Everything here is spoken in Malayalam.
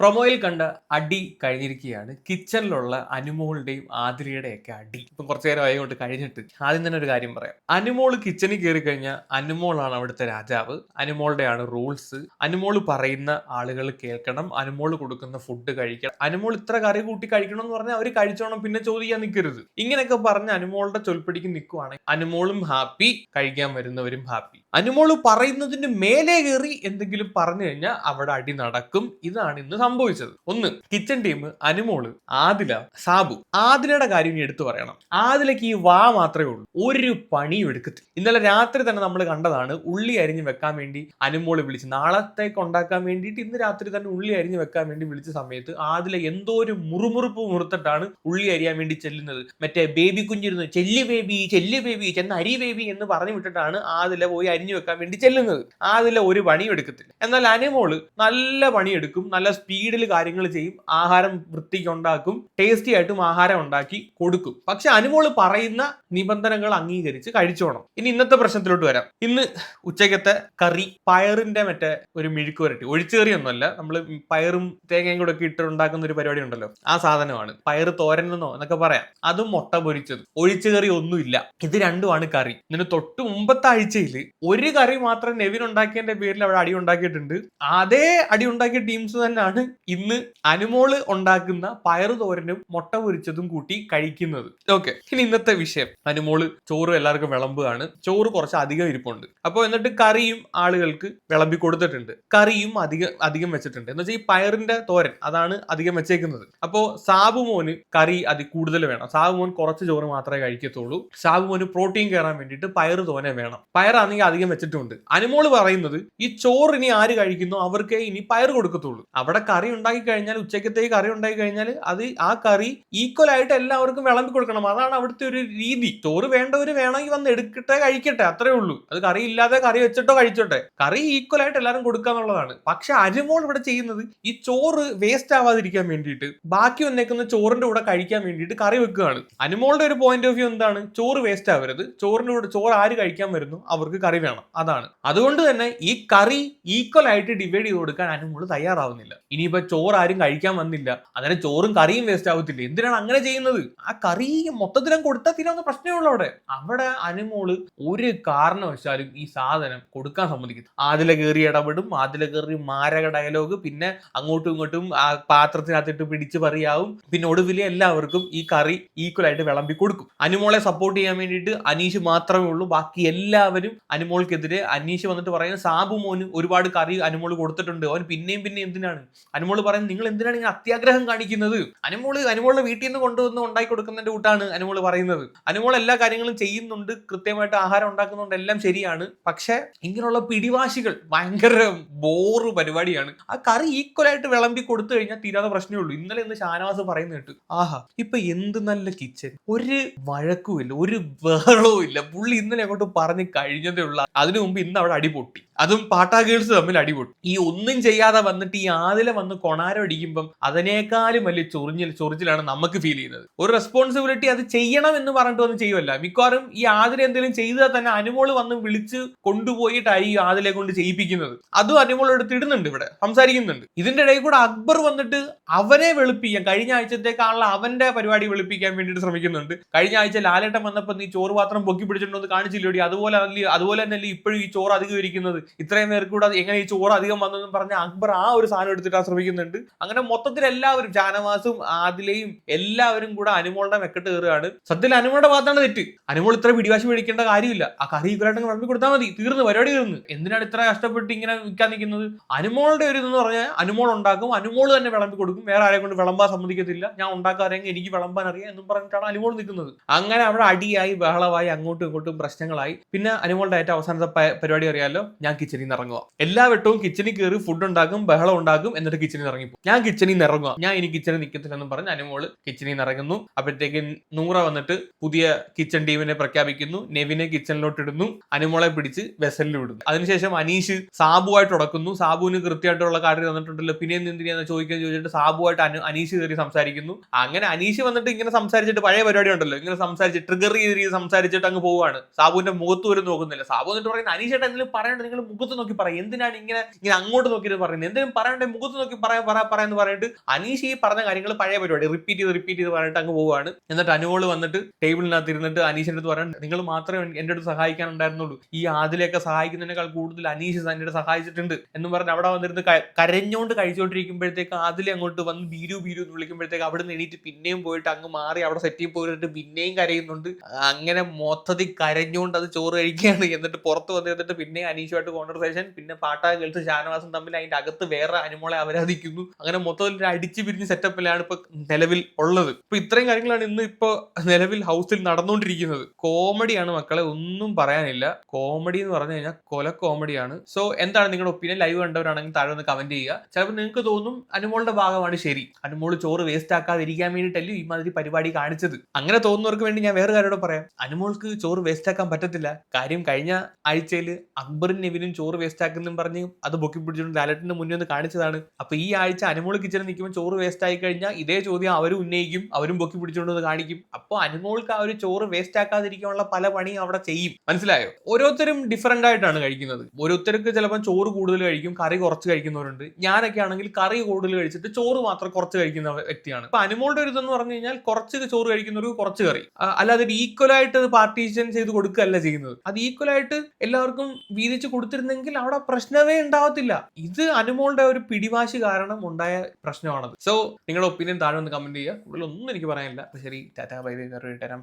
പ്രൊമോയിൽ കണ്ട അടി കഴിഞ്ഞിരിക്കുകയാണ്. കിച്ചണിലുള്ള അനുമോളുടെയും ആതിരയുടെയൊക്കെ അടി. ഇപ്പം കുറച്ചു നേരം ആയതുകൊണ്ട് കഴിഞ്ഞിട്ട് ആദ്യം തന്നെ ഒരു കാര്യം പറയാം. അനുമോൾ കിച്ചണിൽ കയറി കഴിഞ്ഞാൽ അനുമോളാണ് അവിടുത്തെ രാജാവ്. അനുമോളുടെയാണ് റൂൾസ്. അനുമോൾ പറയുന്ന ആളുകൾ കേൾക്കണം. അനുമോൾ കൊടുക്കുന്ന ഫുഡ് കഴിക്കണം. അനുമോൾ ഇത്ര കറി കൂട്ടി കഴിക്കണം എന്ന് പറഞ്ഞാൽ അവർ കഴിച്ചോണം പിന്നെ ചോദിക്കാൻ നിൽക്കരുത്. ഇങ്ങനെയൊക്കെ പറഞ്ഞ് അനുമോളുടെ ചൊൽപ്പിടിക്ക് നിൽക്കുവാണെങ്കിൽ അനുമോളും ഹാപ്പി കഴിക്കാൻ വരുന്നവരും ഹാപ്പി. അനുമോൾ പറയുന്നതിന് മേലെ കയറി എന്തെങ്കിലും പറഞ്ഞു കഴിഞ്ഞാൽ അവിടെ അടി നടക്കും. ഇതാണ് ഇന്ന് സംഭവിച്ചത്. ഒന്ന് കിച്ചൺ ടീം അനുമോൾ ആദില സാബു. ആദിലയുടെ കാര്യം ഇനി എടുത്തു പറയണം. ആദിലയ്ക്ക് ഈ വാ മാത്രമേ ഉള്ളൂ. ഒരു പണിയും എടുക്കത്തില്ല. ഇന്നലെ രാത്രി തന്നെ നമ്മൾ കണ്ടതാണ് ഉള്ളി അരിഞ്ഞ് വെക്കാൻ വേണ്ടി അനുമോൾ വിളിച്ച് നാളത്തേക്ക് ഉണ്ടാക്കാൻ വേണ്ടിയിട്ട് ഇന്ന് രാത്രി തന്നെ ഉള്ളി അരിഞ്ഞ് വെക്കാൻ വേണ്ടി വിളിച്ച സമയത്ത് ആദില എന്തോ ഒരു മുറുമുറുപ്പ് മുറുത്തിട്ടാണ് ഉള്ളി അരിയാൻ വേണ്ടി ചെല്ലുന്നത്. മറ്റേ ബേബി കുഞ്ഞിരുന്ന് ചെല്ലി ബേബി ചെല്ലി ബേബി ചെന്ന് അരി ബേബി എന്ന് പറഞ്ഞു വിട്ടിട്ടാണ് ആദില പോയി അരിഞ്ഞു വെക്കാൻ വേണ്ടി ചെല്ലുന്നത്. ആദില ഒരു പണിയും എടുക്കത്തില്ല. എന്നാൽ അനുമോൾ നല്ല പണിയെടുക്കും നല്ല സ്പീഡിൽ കാര്യങ്ങൾ ചെയ്യും ആഹാരം വൃത്തിക്ക് ഉണ്ടാക്കും ടേസ്റ്റി ആയിട്ടും ആഹാരം ഉണ്ടാക്കി കൊടുക്കും. പക്ഷെ അനുമോൾ പറയുന്ന നിബന്ധനകൾ അംഗീകരിച്ച് കഴിച്ചോണം. ഇനി ഇന്നത്തെ പ്രശ്നത്തിലോട്ട് വരാം. ഇന്ന് ഉച്ചക്കത്തെ കറി പയറിന്റെ മറ്റേ ഒരു മെഴുക്ക് വരട്ടി. ഒഴിച്ചുകറി ഒന്നുമല്ല നമ്മൾ പയറും തേങ്ങയും കൂടെ ഒക്കെ ഇട്ട് ഉണ്ടാക്കുന്ന ഒരു പരിപാടി ഉണ്ടല്ലോ. ആ സാധനമാണ്. പയറ് തോരനെന്നോ എന്നൊക്കെ പറയാം. അതും മുട്ട പൊരിച്ചത്. ഒഴിച്ചുകറി ഒന്നുമില്ല. ഇത് രണ്ടുമാണ് കറി. ഇതിന് തൊട്ട് മുമ്പത്തെ ആഴ്ചയിൽ ഒരു കറി മാത്രം നെവിൻ ഉണ്ടാക്കിയതിന്റെ പേരിൽ അവിടെ അടി ഉണ്ടാക്കിയിട്ടുണ്ട്. അതേ അടി ഉണ്ടാക്കിയ ടീംസ് തന്നെയാണ് ഇന്ന് അനുമോൾ ഉണ്ടാക്കുന്ന പയർ തോരനും മുട്ട പൊരിച്ചതും കൂട്ടി കഴിക്കുന്നത്. ഓക്കെ ഇനി ഇന്നത്തെ വിഷയം. അനുമോൾ ചോറ് എല്ലാവർക്കും വിളമ്പുകയാണ്. ചോറ് കുറച്ച് അധികം ഇരിപ്പുണ്ട്. അപ്പോൾ എന്നിട്ട് കറിയും ആളുകൾക്ക് വിളമ്പി കൊടുത്തിട്ടുണ്ട്. കറിയും അധികം അധികം വെച്ചിട്ടുണ്ട്. എന്ന് വെച്ചാൽ ഈ പയറിന്റെ തോരൻ അതാണ് അധികം വെച്ചേക്കുന്നത്. അപ്പോൾ സാബു മോന് കറി അതി കൂടുതൽ വേണം. സാബുമോൻ കുറച്ച് ചോറ് മാത്രമേ കഴിക്കത്തുള്ളൂ. സാബുമോന് പ്രോട്ടീൻ കയറാൻ വേണ്ടിയിട്ട് പയറ് തോനെ വേണം. പയറാണെങ്കിൽ അധികം വെച്ചിട്ടുണ്ട്. അനുമോൾ പറയുന്നത് ഈ ചോറ് ഇനി ആര് കഴിക്കുന്നു അവർക്കേ ഇനി പയർ കൊടുക്കത്തുള്ളൂ. അവിടെ കറി ഉണ്ടാക്കി കഴിഞ്ഞാൽ ഉച്ചക്കത്തേക്ക് കറി ഉണ്ടാക്കി കഴിഞ്ഞാൽ അത് ആ കറി ഈക്വൽ ആയിട്ട് എല്ലാവർക്കും വിളമ്പി കൊടുക്കണം. അതാണ് അവിടുത്തെ ഒരു രീതി. ചോറ് വേണ്ടവർ വേണമെങ്കിൽ വന്ന് എടുക്കട്ടെ കഴിക്കട്ടെ അത്രേ ഉള്ളൂ. അത് കറി ഇല്ലാതെ കറി വെച്ചിട്ടോ കഴിച്ചോട്ടെ. കറി ഈക്വൽ ആയിട്ട് എല്ലാവരും കൊടുക്കുക എന്നുള്ളതാണ്. പക്ഷെ അരുമോൾ ഇവിടെ ചെയ്യുന്നത് ഈ ചോറ് വേസ്റ്റ് ആവാതിരിക്കാൻ വേണ്ടിയിട്ട് ബാക്കി വന്നേക്കുന്ന ചോറിന്റെ കൂടെ കഴിക്കാൻ വേണ്ടിയിട്ട് കറി വെക്കുകയാണ്. അനുമോളുടെ ഒരു പോയിന്റ് ഓഫ് വ്യൂ എന്താണ്? ചോറ് വേസ്റ്റ് ആവരുത്. ചോറിന്റെ കൂടെ ചോറ് ആര് കഴിക്കാൻ വരുന്നു? അവർക്ക് കറി വേണം. അതാണ്. അതുകൊണ്ട് തന്നെ ഈ കറി ഈക്വൽ ആയിട്ട് ഡിവൈഡ് ചെയ്ത് കൊടുക്കാൻ അനുമോൾ തയ്യാറാവുന്നില്ല. ഇനിയിപ്പോ ചോറ് ആരും കഴിക്കാൻ വന്നില്ല. അങ്ങനെ ചോറും കറിയും വേസ്റ്റ് ആവത്തില്ല? എന്തിനാണ് അങ്ങനെ ചെയ്യുന്നത്? ആ കറി മൊത്തത്തിലും കൊടുത്താൽ പ്രശ്നമേ ഉള്ളൂ അവിടെ. അവിടെ അനുമോൾ ഒരു കാരണവശാലും ഈ സാധനം കൊടുക്കാൻ സമ്മതിക്കും ആദില കയറി ഇടപെടും ആദില കയറി മാരക ഡയലോഗ് പിന്നെ അങ്ങോട്ടും ഇങ്ങോട്ടും ആ പാത്രത്തിനകത്തിട്ട് പിടിച്ച് പറയാവും. പിന്നെ ഒടുവിൽ എല്ലാവർക്കും ഈ കറി ഈക്വലായിട്ട് വിളമ്പി കൊടുക്കും. അനുമോളെ സപ്പോർട്ട് ചെയ്യാൻ വേണ്ടിയിട്ട് അനീഷ് മാത്രമേ ഉള്ളൂ. ബാക്കി എല്ലാവരും അനുമോൾക്കെതിരെ അനീഷ് വന്നിട്ട് പറയുന്നത് സാബു മോന് ഒരുപാട് കറി അനുമോൾ കൊടുത്തിട്ടുണ്ട്. അവൻ പിന്നെയും പിന്നെയും എന്തിനാണ്? അനുമോൾ പറയുന്നത് നിങ്ങൾ എന്തിനാണ് ഇങ്ങനെ അത്യാഗ്രഹം കാണിക്കുന്നത്? അനുമോൾ അനുമോളുടെ വീട്ടിൽ നിന്ന് കൊണ്ടുവന്ന് ഉണ്ടാക്കി കൊടുക്കുന്നതിന്റെ കൂട്ടാണ് അനുമോൾ പറയുന്നത്. അനുമോൾ എല്ലാ കാര്യങ്ങളും ചെയ്യുന്നുണ്ട് കൃത്യമായിട്ട് ആഹാരം ഉണ്ടാക്കുന്നുണ്ട് എല്ലാം ശരിയാണ്. പക്ഷെ ഇങ്ങനെയുള്ള പിടിവാശികൾ ഭയങ്കര ബോറ് പരിപാടിയാണ്. ആ കറി ഈക്വലായിട്ട് വിളമ്പി കൊടുത്തു കഴിഞ്ഞാൽ തീരാതെ പ്രശ്നമേ ഉള്ളൂ. ഇന്നലെ ഇന്ന് ഷാനവാസ് പറയുന്ന കേട്ടു. ആഹാ ഇപ്പൊ എന്ത് നല്ല കിച്ചൺ ഒരു വഴക്കുമില്ല ഒരു ബഹളവും ഇല്ല പുള്ളി ഇന്നലെ അങ്ങോട്ട് പറഞ്ഞ് കഴിഞ്ഞതേ ഉള്ളൂ. അതിനു മുമ്പ് ഇന്ന് അവിടെ അടി പൊട്ടി. അതും പാട്ടാ ഗേൾസ് തമ്മിൽ അടിപൊട്ടി. ഈ ഒന്നും ചെയ്യാതെ വന്നിട്ട് ഈ ആദില വന്ന് കൊണാരം അടിക്കുമ്പം അതിനേക്കാളും വലിയ ചൊറിഞ്ഞിൽ ചൊറിച്ചിലാണ് നമുക്ക് ഫീൽ ചെയ്യുന്നത്. ഒരു റെസ്പോൺസിബിലിറ്റി അത് ചെയ്യണം എന്ന് പറഞ്ഞിട്ട് ഒന്നും ചെയ്യുമല്ല മിക്കവാറും ഈ ആദില എന്തെങ്കിലും ചെയ്താൽ തന്നെ അനുമോൾ വന്ന് വിളിച്ച് കൊണ്ടുപോയിട്ടായി ഈ ആദിലെ കൊണ്ട് ചെയ്യിപ്പിക്കുന്നത്. അതും അനുമോൾ എടുത്തിടുന്നുണ്ട് ഇവിടെ. സംസാരിക്കുന്നുണ്ട്. ഇതിന്റെ ഇടയിൽ കൂടെ അക്ബർ വന്നിട്ട് അവനെ വെളുപ്പിക്കാൻ കഴിഞ്ഞ ആഴ്ചത്തേക്കാളുള്ള അവന്റെ പരിപാടി വെളുപ്പിക്കാൻ വേണ്ടിയിട്ട് ശ്രമിക്കുന്നുണ്ട്. കഴിഞ്ഞ ആഴ്ച ലാലേട്ടൻ വന്നപ്പോൾ നീ ചോറ് പാത്രം പൊക്കി പിടിച്ചിട്ടുണ്ടോ എന്ന് കാണിച്ചില്ലോടി. അതുപോലെ അതുപോലെ തന്നെ ഇപ്പോഴും ഈ ചോറ് അധികം ഇരിക്കുന്നത്? ഇത്രയും നേരം കൂടെ എങ്ങനെ ഈ ചോറ് അധികം വന്നെന്നും പറഞ്ഞ അക്ബർ ആ ഒരു സാധനം എടുത്തിട്ടാ ശ്രമിക്കുന്നുണ്ട് അങ്ങനെ മൊത്തത്തിൽ എല്ലാവരും ജാനവാസും ആദിലയും എല്ലാവരും കൂടെ അനുമോളുടെ മെക്കെട്ട് കയറുകയാണ്. സത്യത്തിൽ അനുമോളുടെ ഭാഗത്താണ് തെറ്റ്. അനുമോൾ ഇത്ര പിടിവാശി മേടിക്കേണ്ട കാര്യമില്ല. ആ കറി ഇവരായിട്ട് വിളമ്പി കൊടുത്താൽ മതി. തീർന്നു പരിപാടി തീർന്ന്. എന്തിനാണ് ഇത്ര കഷ്ടപ്പെട്ട് ഇങ്ങനെ വിൽക്കാൻ നിൽക്കുന്നത്? അനുമോളുടെ ഒരു ഇതെന്ന് പറഞ്ഞാൽ അനുമോൾ ഉണ്ടാക്കും. അനുമോൾ തന്നെ വിളമ്പി കൊടുക്കും. വേറെ ആരെ കൊണ്ട് വിളമ്പാൻ സമ്മതിക്കത്തില്ല. ഞാൻ ഉണ്ടാക്കാറെങ്കിൽ എനിക്ക് വിളമ്പാൻ അറിയാം എന്നും പറഞ്ഞിട്ടാണ് അനുമോൾ നിൽക്കുന്നത്. അങ്ങനെ അവിടെ അടിയായി ബഹളമായി അങ്ങോട്ടും ഇങ്ങോട്ടും പ്രശ്നങ്ങളായി. പിന്നെ അനുമോളുടെ ഏറ്റവും അവസാനത്തെ പരിപാടി അറിയാലോ? ഞാൻ കിച്ചണിൽ നിന്ന് ഇറങ്ങുക എല്ലാ വെട്ടവും കിച്ചണിൽ കയറി ഫുഡ് ഉണ്ടാക്കും ബഹളം ഉണ്ടാക്കും എന്നിട്ട് കിച്ചണിൽ നിന്ന് ഇറങ്ങിപ്പോ ഞാൻ കിച്ചണിൽ നിന്ന് ഇറങ്ങുക ഞാൻ ഇനി കിച്ചണിൽ നിൽക്കത്തില്ലെന്നും പറഞ്ഞ് അനുമോൾ കിച്ചണിൽ നിന്ന് ഇറങ്ങുന്നു അപ്പോഴത്തേക്ക് നൂറ വന്നിട്ട് പുതിയ കിച്ചൺ ടീമിനെ പ്രഖ്യാപിക്കുന്നു. നെവിനെ കിച്ചണിലോട്ട് ഇടുന്നു. അനുമോളെ പിടിച്ച് വെസലിൽ വിടുന്നു. അതിനുശേഷം അനീഷ് സാബുവായിട്ട് ഉടക്കുന്നു. സാബുവിന് കൃത്യമായിട്ടുള്ള കാര്യം തന്നിട്ടുണ്ടല്ലോ. പിന്നെ എന്ത് എന്തിനാന്ന് ചോദിക്കാൻ ചോദിച്ചിട്ട് സാബുവായിട്ട് അനു അനീഷ് കയറി സംസാരിക്കുന്നു. അങ്ങനെ അനീഷ് വന്നിട്ട് ഇങ്ങനെ സംസാരിച്ചിട്ട് പഴയ പരിപാടി ഉണ്ടല്ലോ. ഇങ്ങനെ സംസാരിച്ച് ട്രിഗർ ചെയ്ത് സംസാരിച്ചിട്ട് അങ്ങ് പോവാണ് സാബുവിന്റെ മുഖത്ത് വരും നോക്കുന്നില്ല. സാബു എന്നിട്ട് പറയുന്നത് അനീഷ് ഏട്ടാ എന്തെങ്കിലും പറയണ്ട? നിങ്ങൾ പറയുന്നത് മുഖത്ത് നോക്കി പറയും. എന്തിനാണ് ഇങ്ങനെ ഇങ്ങനെ അങ്ങോട്ട് നോക്കിയിട്ട് പറയുന്നത്? എന്തിനും പറയണ്ടേ? മുഖത്ത് നോക്കി പറയാ പറയാ പറയാന്ന് പറഞ്ഞിട്ട് അനീഷ് ഈ പറഞ്ഞ കാര്യങ്ങൾ പഴയ പരിപാടി. റിപ്പീറ്റ് ചെയ്ത് റിപ്പീറ്റ് ചെയ്ത് പറഞ്ഞിട്ട് അങ്ങ് പോവുകയാണ്. എന്നിട്ട് അനുവോൾ വന്നിട്ട് ടേബിളിനകത്ത് ഇരുന്നിട്ട് അനീഷിന്റെ അടുത്ത് പറയാൻ നിങ്ങൾ മാത്രമേ എന്റെ അടുത്ത് സഹായിക്കാനുണ്ടായിരുന്നുള്ളൂ. ഈ ആദിലെയൊക്കെ സഹായിക്കുന്നതിനേക്കാൾ കൂടുതൽ അനീഷ് തന്നെ സഹായിച്ചിട്ടുണ്ട്. എന്ന് പറഞ്ഞ് അവിടെ വന്നിരുന്ന് കരഞ്ഞുകൊണ്ട് കഴിച്ചുകൊണ്ടിരിക്കുമ്പോഴത്തേക്ക് ആദിലെ അങ്ങോട്ട് വന്ന് ബീരു ബീരു എന്ന് വിളിക്കുമ്പോഴത്തേക്ക് അവിടെ നിന്ന് എണീറ്റ് പിന്നെയും പോയിട്ട് അങ്ങ് മാറി അവിടെ സെറ്റ് ചെയ്ത് പോയിട്ട് പിന്നെയും കരയുന്നുണ്ട്. അങ്ങനെ മൊത്തത്തിൽ കരഞ്ഞുകൊണ്ട് അത് ചോറ് കഴിക്കുകയാണ്. എന്നിട്ട് പുറത്ത് വന്നിരുന്നിട്ട് പിന്നെ അനീഷുമായിട്ട് കോൺവെർസേഷൻ പിന്നെ പാട്ടാ കേൾത്ത് ഷാനവാസും തമ്മിൽ അതിന്റെ അകത്ത് വേറെ അനുമോളെ അപരാധിക്കുന്നു അങ്ങനെ മൊത്തത്തിൽ ഒരു അടിച്ചു പിരിഞ്ഞ് സെറ്റപ്പിലാണ് ഇപ്പൊ നിലവിൽ ഉള്ളത്. ഇപ്പൊ ഇത്രയും കാര്യങ്ങളാണ് ഇന്ന് ഇപ്പൊ നിലവിൽ ഹൗസിൽ നടന്നുകൊണ്ടിരിക്കുന്നത് കോമഡിയാണ് മക്കളെ ഒന്നും പറയാനില്ല. കോമഡി എന്ന് പറഞ്ഞു കഴിഞ്ഞാൽ കൊല കോമഡിയാണ് സോ എന്താണ് നിങ്ങളുടെ ഒപ്പീനിയൻ ലൈവ് കണ്ടവരാണെങ്കിൽ താഴെ ഒന്ന് കമന്റ് ചെയ്യുക. ചിലപ്പോൾ നിങ്ങൾക്ക് തോന്നും അനുമോളുടെ ഭാഗമാണ് ശരി. അനുമോൾ ചോറ് വേസ്റ്റ് ആക്കാതിരിക്കാൻ വേണ്ടിയിട്ടല്ലേ ഈ മാതിരി പരിപാടി കാണിച്ചത്. അങ്ങനെ തോന്നുന്നവർക്ക് വേണ്ടി ഞാൻ വേറെ കാര്യമോട് പറയാം. അനുമോൾക്ക് ചോറ് വേസ്റ്റ് ആക്കാൻ പറ്റത്തില്ല. കാര്യം കഴിഞ്ഞ ആഴ്ചയിൽ അക്ബറും നെവിനും ചോറ് വേസ്റ്റ് ആക്കുന്നും പറഞ്ഞ് അത് പൊക്കി പിടിച്ചുകൊണ്ട് ലാലറ്റിന്റെ മുന്നിൽ ഒന്ന് കാണിച്ചതാണ്. അപ്പൊ ഈ ആഴ്ച അനുമോൾ കിച്ചണിൽ നിൽക്കുമ്പോൾ ചോറ് വേസ്റ്റ് ആയി കഴിഞ്ഞാൽ ഇതേ ചോദ്യം അവരും ഉന്നയിക്കും. അവരും പൊക്കി പിടിച്ചുകൊണ്ട് കാണിക്കും. അപ്പോൾ അനുമോൾക്ക് ആ ഒരു ചോറ് വേസ്റ്റ് ആക്കാതിരിക്കാനുള്ള പല പണി അവിടെ ചെയ്യും. മനസ്സിലായോ? ഓരോരുത്തരും ഡിഫറെന്റ് ആയിട്ടാണ് കഴിക്കുന്നത്. ഓരോരുത്തർക്ക് ചിലപ്പോൾ ചോറ് കൂടുതൽ കഴിക്കും കറി കുറച്ച് കഴിക്കുന്നവരുണ്ട്. ഞാനൊക്കെ ആണെങ്കിൽ കറി കൂടുതൽ കഴിച്ചിട്ട് ചോറ് മാത്രം കുറച്ച് കഴിക്കുന്ന വ്യക്തിയാണ്. അപ്പൊ അനുമോളുടെ ഒരു ഇതെന്ന് പറഞ്ഞു കഴിഞ്ഞാൽ കുറച്ച് ചോറ് കഴിക്കുന്നവർക്ക് കുറച്ച് കറി. അല്ലാതെ ഈക്വൽ ആയിട്ട് പാർട്ടീഷൻ ചെയ്ത് കൊടുക്കുകയല്ല ചെയ്യുന്നത്. അത് ഈക്വൽ ആയിട്ട് എല്ലാവർക്കും വീതിച്ച് കൊടുത്തിരുന്നെങ്കിൽ അവിടെ പ്രശ്നമേ ഉണ്ടാവത്തില്ല. ഇത് അനുമോളുടെ ഒരു പിടിവാശി കാരണം ഉണ്ടായ പ്രശ്നമാണത്. സോ നിങ്ങളുടെ ഒപ്പീനിയൻ താഴെ ഒന്ന് കമന്റ് ചെയ്യുക. കൂടുതലൊന്നും എനിക്ക് പറയാനില്ല. ശരി ടാറ്റാ ബൈ ബൈ വേറെ തരാം